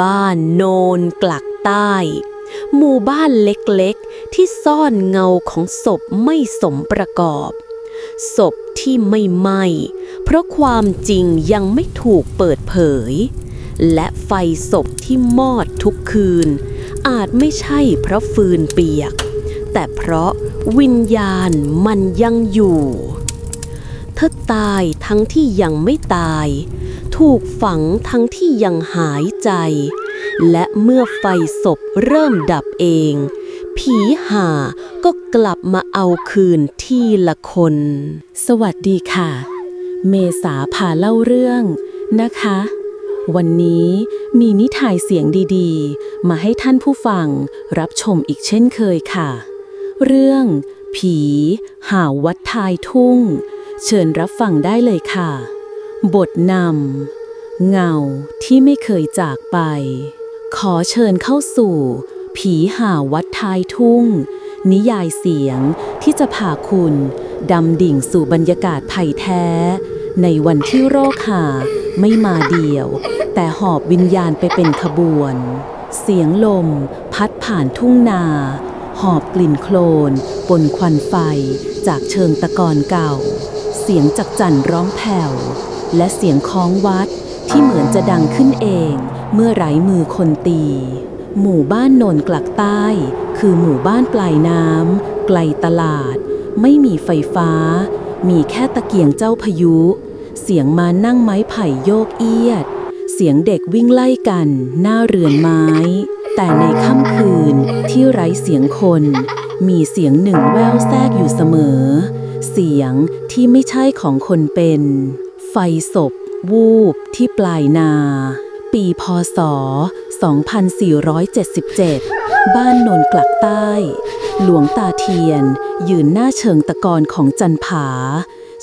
บ้านโนนกลักใต้ หมู่บ้านเล็กๆ ที่ซ่อนเงาของศพไม่สมประกอบ ศพที่ไม่ไหมเพราะความจริงยังไม่ถูกเปิดเผย และไฟศพที่มอดทุกคืน อาจไม่ใช่เพราะฟืนเปียก แต่เพราะวิญญาณมันยังอยู่ เธอตายทั้งที่ยังไม่ตาย ถูกฝังทั้งที่ยังหายใจ และเมื่อไฟศพเริ่มดับเอง ผีหาก็กลับมาเอาคืนที่ละคน สวัสดีค่ะ เมษาพาเล่าเรื่องนะคะ วันนี้มีนิทายเสียงดีๆ มาให้ท่านผู้ฟังรับชมอีกเช่นเคยค่ะ เรื่อง ผี หาวัดทายทุ่ง เชิญรับฟังได้เลยค่ะ บทนำเงาที่ไม่เคยจากไป ขอเชิญเข้าสู่ ผีห่าวัดท้ายทุ่ง นิยายเสียงที่จะพาคุณดำดิ่งสู่บรรยากาศไผ่แท้ ในวันที่โรคหาไม่มาเดียว แต่หอบวิญญาณไปเป็นขบวน เสียงลมพัดผ่านทุ่งนา หอบกลิ่นโคลนปนควันไฟจากเชิงตะกอนเก่า เสียงจักจั่นร้องแผ่ว และเสียงคล้องวัดที่เหมือนจะดังขึ้นเองเมื่อไร้มือคนตี หมู่บ้านโนนกลักใต้ คือหมู่บ้านปลายน้ำไกลตลาด ไม่มีไฟฟ้า มีแค่ตะเกียงเจ้าพายุ เสียงมานั่งไม้ไผ่โยกเอียด เสียงเด็กวิ่งไล่กันหน้าเรือนไม้ แต่ในค่ำคืนที่ไร้เสียงคน มีเสียงหนึ่งแววแทรกอยู่เสมอ เสียงที่ไม่ใช่ของคนเป็น ไฟศพ วูบที่ปลายนา ปีพศ 2477 บ้านโนนกลักใต้ หลวงตาเทียน ยืนหน้าเชิงตะกอนของจันผา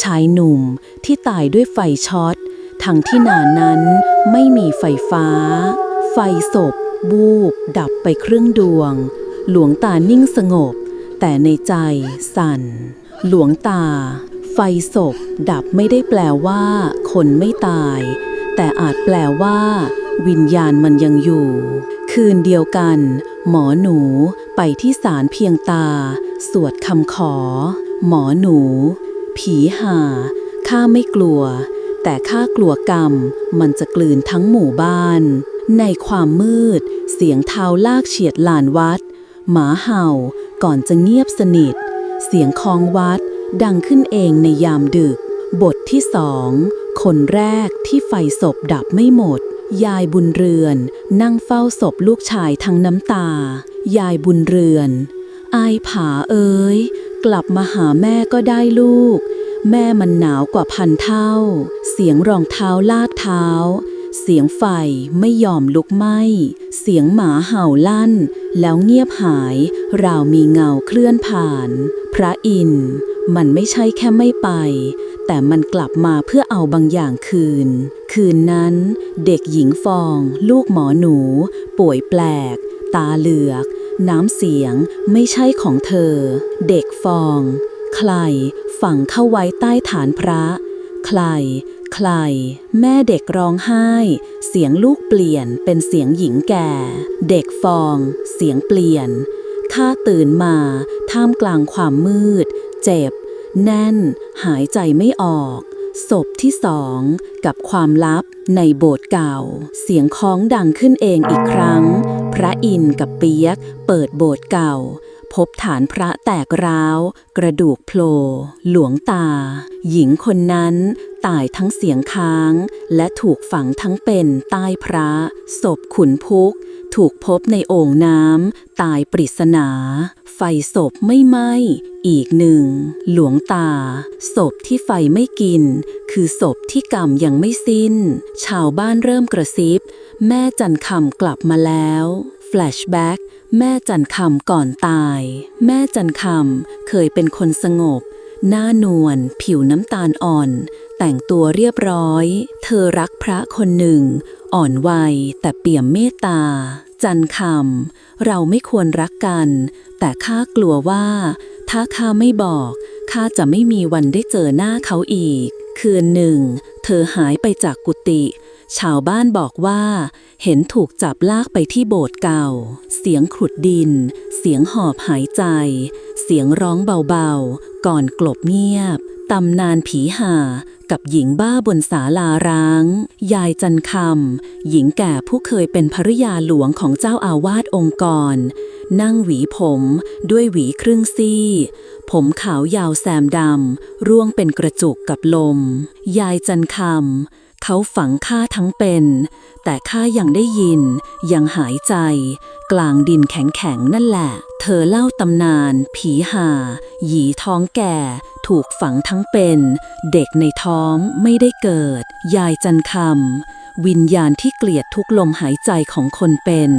ชายหนุ่มที่ตายด้วยไฟช็อต ทั้งที่นานั้นไม่มีไฟฟ้า ไฟศพบูบดับไปครึ่งดวง หลวงตานิ่งสงบ แต่ในใจสั่น หลวงตา ไฟศพดับไม่ได้แปลว่า คนไม่ตาย แต่อาจแปลว่า วิญญาณมันยังอยู่ คืนเดียวกัน หมอหนูไปที่ศาลเพียงตา สวดคำขอ หมอหนู ผีหาข้าไม่กลัว แต่ข้ากลัวกรรม มันจะกลืนทั้งหมู่บ้าน ในความมืด เสียงเท้าลากเฉียดลานวัด หมาเห่าก่อนจะเงียบสนิท เสียงคองวัด ดังขึ้นเองในยามดึก บทที่สองคนแรกที่ไฟศพดับไม่หมด ยายบุญเรือน นั่งเฝ้าศพลูกชายทั้งน้ำตา ยายบุญเรือน อายผาเอ๋ยกลับมาหาแม่ก็ได้ลูก แม่มันหนาวกว่าพันเท่า เสียงรองเท้าลาดเท้า เสียงไฟไม่ยอมลุกไหม้เสียงหมาเห่าลั่น แล้วเงียบหาย ราวมีเงาเคลื่อนผ่าน พระอินทร์ มันไม่ใช่แค่ไม่ไป แต่มันกลับมาเพื่อเอาบางอย่างคืน คืนนั้น เด็กหญิงฟอง ลูกหมอหนู ป่วยแปลก ตาเหลือก น้ำเสียง ไม่ใช่ของเธอ เด็กฟอง ใคร ฝังเข้าไว้ใต้ฐานพระ ใคร ใคร แม่เด็กร้องไห้ เสียงลูกเปลี่ยนเป็นเสียงหญิงแก่ เด็กฟอง เสียงเปลี่ยนข้าตื่นมา ท่ามกลางความมืด เจ็บ แน่น หายใจไม่ออก ศพที่สองกับความลับในโบสถ์เก่า เสียงคล้องดังขึ้นเองอีกครั้ง พระอินทร์กับเปียก เปิดโบสถ์เก่า พบฐานพระแตกร้าว กระดูกโผล่หลวงตา หญิงคนนั้นตายทั้งเสียงค้าง และถูกฝังทั้งเป็นใต้พระ ศพขุนพุก ถูกพบในโอ่งน้ำตายปริศนา ไฟศพไม่ไหม้อีกหนึ่ง หลวงตา ศพที่ไฟไม่กิน คือศพที่กรรมยังไม่สิ้น ชาวบ้านเริ่มกระซิบ แม่จันคำกลับมาแล้วแฟลชแบ็กแม่จันคำก่อนตาย แม่จันคำเคยเป็นคนสงบ หน้านวลผิวน้ำตาลอ่อน แต่งตัวเรียบร้อย เธอรักพระคนหนึ่งอ่อนวัยแต่เปี่ยมเมตตา จันคำเราไม่ควรรักกัน แต่ข้ากลัวว่า ถ้าข้าไม่บอกข้าจะไม่มีวันได้เจอหน้าเขาอีก คืนหนึ่ง เธอหายไปจากกุฏิชาวบ้านบอกว่า เห็นถูกจับลากไปที่โบสถ์เก่า เสียงขุดดิน เสียงหอบหายใจ เสียงร้องเบาๆ ก่อนกลบเงียบ ตำนานผีห่ากับหญิงบ้าบนศาลาร้าง ยายจันคำหญิงแก่ผู้เคยเป็นภริยาหลวงของเจ้าอาวาสองค์กร นั่งหวีผมด้วยหวีครึ่งซี่ ผมขาวยาวแซมดำ ร่วงเป็นกระจุกกับลม ยายจันคำ เขาฝังข้าทั้งเป็น แต่ข้ายังได้ยิน ยังหายใจ กลางดินแข็งๆนั่นแหละ เธอเล่าตำนาน ผีห่าหยีท้องแก่ ถูกฝังทั้งเป็น เด็กในท้องไม่ได้เกิด ยายจันคำวิญญาณที่เกลียดทุกลมหายใจของคนเป็น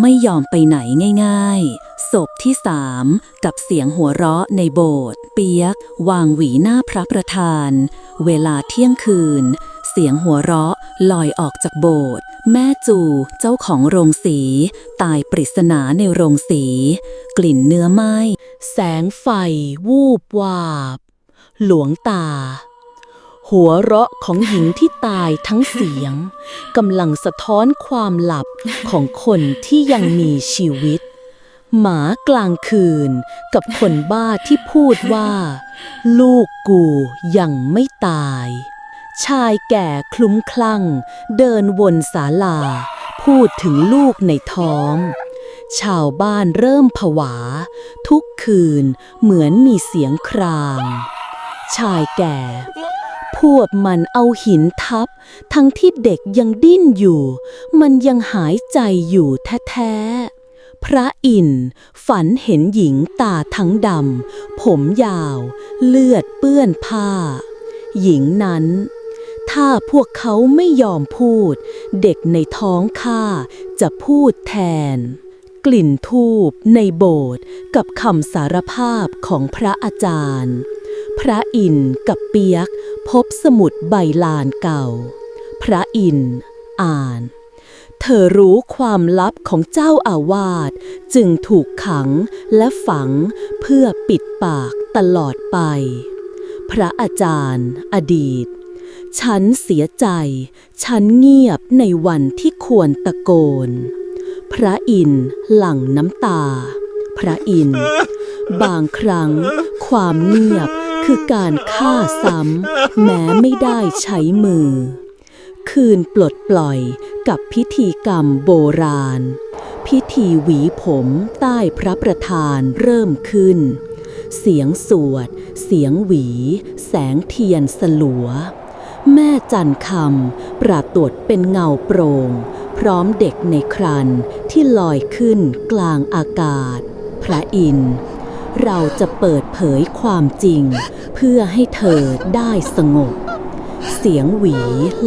ไม่ยอมไปไหนง่ายๆศพที่สามกับเสียงหัวเราะในโบสถ์เปียก วางหวีหน้าพระประธาน เวลาเที่ยงคืน เสียงหัวเราะลอยออกจากโบสถ์แม่จูเจ้าของโรงสี ตายปริศนาในโรงสี กลิ่นเนื้อไหม้แสงไฟวูบวาบ หลวงตา หัวเราะของหญิงที่ตายทั้งเสียงกำลังสะท้อนความหลับของคนที่ยังมีชีวิต หมากลางคืนกับคนบ้าที่พูดว่า ลูกกูยังไม่ตาย ชายแก่คลุ้มคลั่ง เดินวนศาลา พูดถึงลูกในท้อง ชาวบ้านเริ่มผวา ทุกคืนเหมือนมีเสียงคราง ชายแก่ พวกมันเอาหินทับ ทั้งที่เด็กยังดิ้นอยู่ มันยังหายใจอยู่แท้ๆ พระอินทร์ฝันเห็นหญิงตาทั้งดำ ผมยาว เลือดเปื้อนผ้าหญิงนั้น ถ้าพวกเขาไม่ยอมพูด เด็กในท้องข้าจะพูดแทน กลิ่นทูบในโบสถ์กับคำสารภาพของพระอาจารย์ พระอินกับเปียกพบสมุดใบลานเก่า พระอินอ่าน เธอรู้ความลับของเจ้าอาวาสจึงถูกขังและฝังเพื่อปิดปากตลอดไป พระอาจารย์ อดีต ฉันเสียใจ ฉันเงียบในวันที่ควรตะโกน พระอินทร์หลั่งน้ำตา พระอินทร์บางครั้ง ความเงียบคือการฆ่าซ้ำแม้ไม่ได้ใช้มือ คืนปลดปล่อยกับพิธีกรรมโบราณ พิธีหวีผมใต้พระประธานเริ่มขึ้น เสียงสวด เสียงหวี แสงเทียนสลัว แม่จันคำปรากฏเป็นเงาโปร่ง พร้อมเด็กในครันที่ลอยขึ้นกลางอากาศ พระอินทร์เราจะเปิดเผยความจริง เพื่อให้เธอได้สงบ เสียงหวี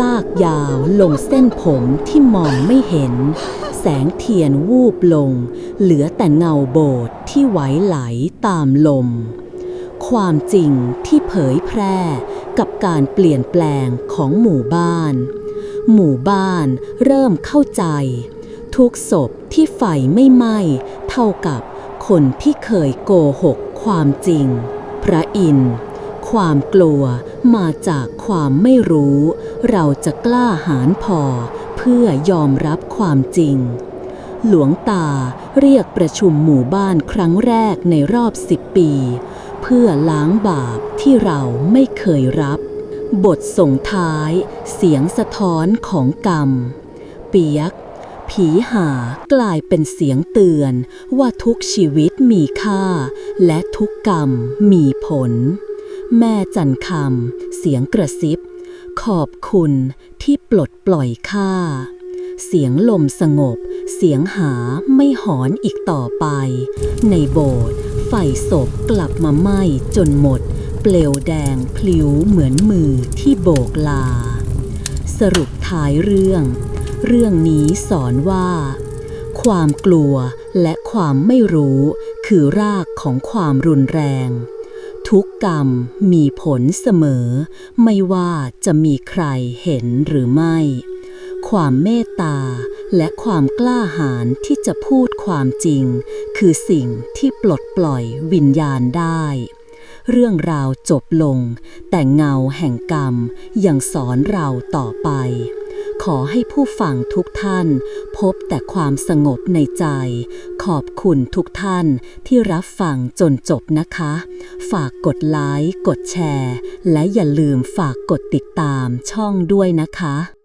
ลากยาวลงเส้นผมที่มองไม่เห็น แสงเทียนวูบลง เหลือแต่เงาโบสถ์ที่ไหวไหลตามลม ความจริงที่เผยแพร่ กับการเปลี่ยนแปลงของหมู่บ้าน หมู่บ้านเริ่มเข้าใจ ทุกศพที่ไฟไม่ไหม้เท่ากับคนที่เคยโกหกความจริง พระอินทร์ความกลัวมาจากความไม่รู้ เราจะกล้าหาญพอเพื่อยอมรับความจริง หลวงตาเรียกประชุมหมู่บ้านครั้งแรกในรอบสิบปี เพื่อล้างบาปที่เราไม่เคยรับ บทส่งท้าย เสียงสะท้อนของกรรม เปียก ผีหากลายเป็นเสียงเตือนว่าทุกชีวิตมีค่า และทุกกรรมมีผล แม่จันคำเสียงกระซิบ ขอบคุณที่ปลดปล่อยข้าเสียงลมสงบ เสียงหาไม่หอนอีกต่อไป ในโบสถ์ ไฟศพกลับมาไหม้จนหมด เปลวแดงพลิ้วเหมือนมือที่โบกลา สรุปท้ายเรื่อง เรื่องนี้สอนว่า ความกลัวและความไม่รู้คือรากของความรุนแรง ทุกกรรมมีผลเสมอ ไม่ว่าจะมีใครเห็นหรือไม่ ความเมตตา และความกล้าหาญที่จะพูดความจริง คือสิ่งที่ปลดปล่อยวิญญาณได้ เรื่องราวจบลง แต่เงาแห่งกรรมยังสอนเราต่อไป ขอให้ผู้ฟังทุกท่าน พบแต่ความสงบในใจ ขอบคุณทุกท่านที่รับฟังจนจบนะคะ ฝากกดไลค์กดแชร์ และอย่าลืมฝากกดติดตามช่องด้วยนะคะ